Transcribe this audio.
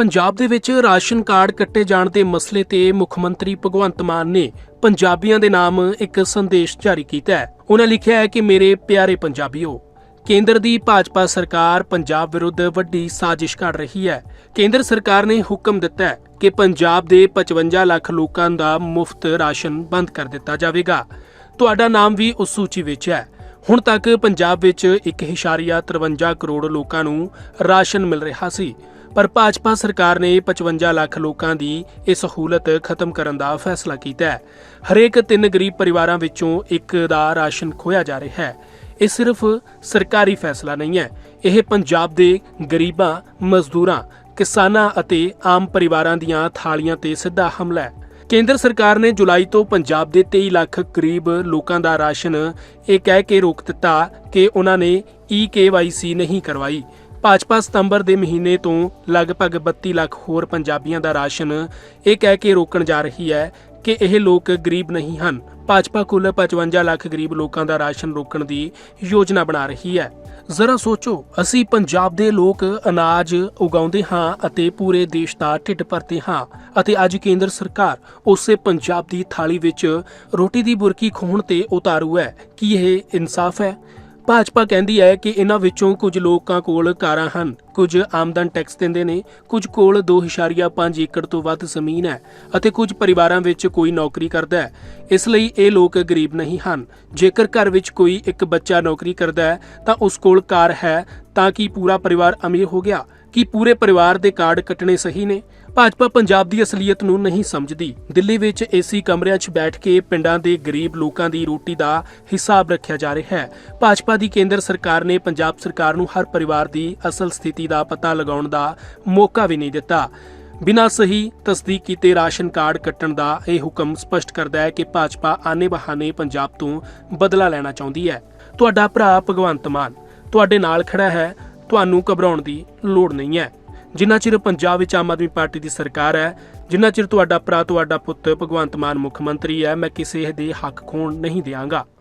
ਪੰਜਾਬ ਦੇ ਵਿੱਚ ration card ਕੱਟੇ ਜਾਣ ਦੇ ਮਸਲੇ ਤੇ ਮੁੱਖ ਮੰਤਰੀ ਭਗਵੰਤ ਮਾਨ ਨੇ ਪੰਜਾਬੀਆਂ ਦੇ ਨਾਮ ਇੱਕ ਸੰਦੇਸ਼ ਜਾਰੀ ਕੀਤਾ ਹੈ। ਉਹਨਾਂ ਲਿਖਿਆ ਹੈ ਕਿ ਮੇਰੇ ਪਿਆਰੇ ਪੰਜਾਬੀਓ, ਕੇਂਦਰ ਦੀ ਭਾਜਪਾ ਸਰਕਾਰ ਪੰਜਾਬ ਵਿਰੁੱਧ ਵੱਡੀ ਸਾਜ਼ਿਸ਼ ਕਰ ਰਹੀ ਹੈ। ਕੇਂਦਰ ਸਰਕਾਰ ਨੇ ਹੁਕਮ ਦਿੱਤਾ ਹੈ ਕਿ ਪੰਜਾਬ ਦੇ 55 ਲੱਖ ਲੋਕਾਂ ਦਾ ਮੁਫਤ ਰਾਸ਼ਨ ਬੰਦ ਕਰ ਦਿੱਤਾ ਜਾਵੇਗਾ। ਤੁਹਾਡਾ ਨਾਮ ਵੀ ਉਸ ਸੂਚੀ ਵਿੱਚ ਹੈ। ਹੁਣ ਤੱਕ ਪੰਜਾਬ ਵਿੱਚ 1.53 ਕਰੋੜ ਲੋਕਾਂ ਨੂੰ ਰਾਸ਼ਨ ਮਿਲ ਰਿਹਾ ਸੀ। ਪਰ ਭਾਜਪਾ ਸਰਕਾਰ ਨੇ 55 ਲੱਖ ਲੋਕਾਂ ਦੀ ਇਹ ਸਹੂਲਤ ਖਤਮ ਕਰਨ ਦਾ ਫੈਸਲਾ ਕੀਤਾ ਹੈ। ਹਰੇਕ ਤਿੰਨ ਗਰੀਬ ਪਰਿਵਾਰਾਂ ਵਿੱਚੋਂ ਇੱਕ ਦਾ ਰਾਸ਼ਨ ਖੋਇਆ ਜਾ ਰਿਹਾ ਹੈ। ਇਹ ਸਿਰਫ ਸਰਕਾਰੀ ਫੈਸਲਾ ਨਹੀਂ ਹੈ। ਇਹ ਪੰਜਾਬ ਦੇ ਗਰੀਬਾਂ, ਮਜ਼ਦੂਰਾਂ, ਕਿਸਾਨਾਂ ਅਤੇ ਆਮ ਪਰਿਵਾਰਾਂ ਦੀਆਂ ਥਾਲੀਆਂ ਤੇ ਸਿੱਧਾ ਹਮਲਾ ਹੈ। ਕੇਂਦਰ ਸਰਕਾਰ ਨੇ ਜੁਲਾਈ ਤੋਂ ਪੰਜਾਬ ਦੇ 23 ਲੱਖ ਕਰੀਬ ਲੋਕਾਂ ਦਾ ਰਾਸ਼ਨ ਇਹ ਕਹਿ ਕੇ ਰੋਕ ਦਿੱਤਾ ਕਿ ਉਹਨਾਂ ਨੇ ਈ ਨਹੀਂ ਕਰਵਾਈ। ਭਾਜਪਾ ਸਤੰਬਰ ਦੇ ਮਹੀਨੇ ਤੋਂ ਲਗਭਗ 32 ਲੱਖ ਹੋਰ ਪੰਜਾਬੀਆਂ ਦਾ ਰਾਸ਼ਨ ਇਹ ਕਹਿ ਕੇ ਰੋਕਣ ਜਾ ਰਹੀ ਹੈ ਕਿ ਇਹ ਲੋਕ ਗਰੀਬ ਨਹੀਂ ਹਨ। ਭਾਜਪਾ ਕੁੱਲ 55 ਲੱਖ ਗਰੀਬ ਲੋਕਾਂ ਦਾ ਰਾਸ਼ਨ ਰੋਕਣ ਦੀ ਯੋਜਨਾ ਬਣਾ ਰਹੀ ਹੈ। ਜ਼ਰਾ ਸੋਚੋ, ਅਸੀਂ ਪੰਜਾਬ ਦੇ ਲੋਕ ਅਨਾਜ ਉਗਾਉਂਦੇ ਹਾਂ ਅਤੇ ਪੂਰੇ ਦੇਸ਼ ਦਾ ਢਿੱਡ ਭਰਦੇ ਹਾਂ ਅਤੇ ਅੱਜ ਕੇਂਦਰ ਸਰਕਾਰ ਉਸੇ ਪੰਜਾਬ ਦੀ ਥਾਲੀ ਵਿੱਚ ਰੋਟੀ ਦੀ ਬੁਰਕੀ ਖੋਣ ਤੇ ਉਤਾਰੂ ਹੈ। ਕੀ ਇਹ ਇਨਸਾਫ ਹੈ? ਭਾਜਪਾ ਕਹਿੰਦੀ ਹੈ ਕਿ ਇਹਨਾਂ ਵਿੱਚੋਂ ਕੁਝ ਲੋਕਾਂ ਕੋਲ ਕਾਰਾਂ ਹਨ, ਕੁਝ ਆਮਦਨ ਟੈਕਸ ਦਿੰਦੇ ਨੇ, ਕੁਝ ਕੋਲ 2.5 ਏਕੜ ਤੋਂ ਵੱਧ ਜ਼ਮੀਨ ਹੈ ਅਤੇ ਕੁਝ ਪਰਿਵਾਰਾਂ ਵਿੱਚ ਕੋਈ ਨੌਕਰੀ ਕਰਦਾ ਹੈ। ਇਸ ਲਈ ਇਹ ਲੋਕ ਗਰੀਬ ਨਹੀਂ ਹਨ। ਜੇਕਰ ਘਰ ਵਿੱਚ ਕੋਈ ਇੱਕ ਬੱਚਾ ਨੌਕਰੀ ਕਰਦਾ ਹੈ, ਤਾਂ ਉਸ ਕੋਲ ਕਾਰ ਹੈ ਤਾਂ ਕਿ ਪੂਰਾ ਪਰਿਵਾਰ ਅਮੀਰ ਹੋ ਗਿਆ? ਕੀ ਪੂਰੇ ਪਰਿਵਾਰ ਦੇ ਕਾਰਡ ਕੱਟਣੇ ਸਹੀ ਨੇ। ਭਾਜਪਾ ਪੰਜਾਬ ਦੀ ਅਸਲੀਅਤ ਨੂੰ ਨਹੀਂ ਸਮਝਦੀ। ਦਿੱਲੀ ਵਿੱਚ ਏਸੀ ਕਮਰਿਆਂ 'ਚ ਬੈਠ ਕੇ ਪਿੰਡਾਂ ਦੇ ਗਰੀਬ ਲੋਕਾਂ ਦੀ ਰੋਟੀ ਦਾ ਹਿਸਾਬ ਰੱਖਿਆ ਜਾ ਰਿਹਾ ਹੈ। ਭਾਜਪਾ ਦੀ ਕੇਂਦਰ ਸਰਕਾਰ ਨੇ ਪੰਜਾਬ ਸਰਕਾਰ ਨੂੰ ਹਰ ਪਰਿਵਾਰ ਦੀ ਅਸਲ ਸਥਿਤੀ ਦਾ ਪਤਾ ਲਗਾਉਣ ਦਾ ਮੌਕਾ ਵੀ ਨਹੀਂ ਦਿੱਤਾ। ਬਿਨਾਂ ਸਹੀ ਤਸਦੀਕ ਕੀਤੇ ਰਾਸ਼ਨ ਕਾਰਡ ਕੱਟਣ ਦਾ ਇਹ ਹੁਕਮ ਸਪਸ਼ਟ ਕਰਦਾ ਹੈ ਕਿ ਭਾਜਪਾ ਆਨੇ ਬਹਾਨੇ ਪੰਜਾਬ ਤੋਂ ਬਦਲਾ ਲੈਣਾ ਚਾਹੁੰਦੀ ਹੈ। ਤੁਹਾਡਾ ਭਰਾ ਭਗਵੰਤ ਮਾਨ ਤੁਹਾਡੇ ਨਾਲ ਖੜਾ ਹੈ। ਤੁਹਾਨੂੰ ਘਬਰਾਉਣ ਦੀ ਲੋੜ ਨਹੀਂ ਹੈ। ਜਿੰਨਾ ਚਿਰ ਪੰਜਾਬ ਵਿੱਚ ਆਮ ਆਦਮੀ ਪਾਰਟੀ ਦੀ ਸਰਕਾਰ ਹੈ, ਜਿੰਨਾ ਚਿਰ ਤੁਹਾਡਾ ਭਰਾ, ਤੁਹਾਡਾ ਪੁੱਤ ਭਗਵੰਤ ਮਾਨ ਮੁੱਖ ਮੰਤਰੀ ਹੈ, ਮੈਂ ਕਿਸੇ ਦੇ ਹੱਕ ਖੋਣ ਨਹੀਂ ਦਿਆਂਗਾ।